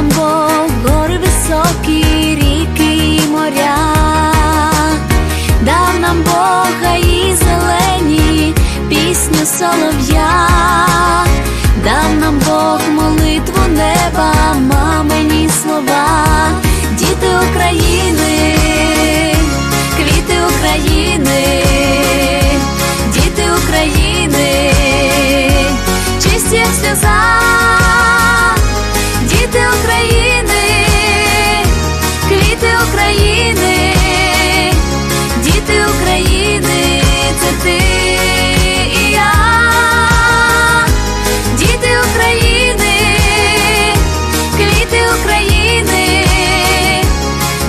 Тамбов, гори високі, ріки і моря, дав нам Бога і зелені, пісню солов'я. України, діти України, це ти і я, діти України, квіти України,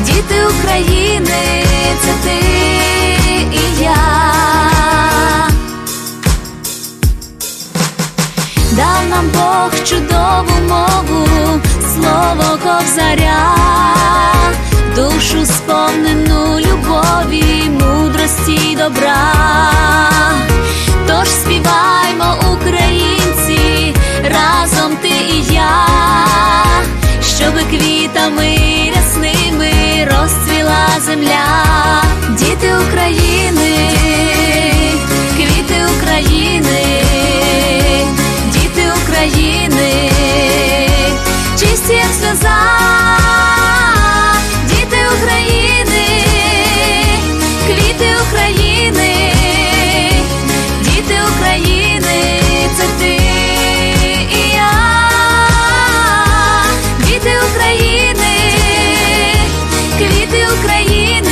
діти України, це ти і я. Дав нам Бог чудову мову, слово ковзаря, сповнену і добра, України, квіти України.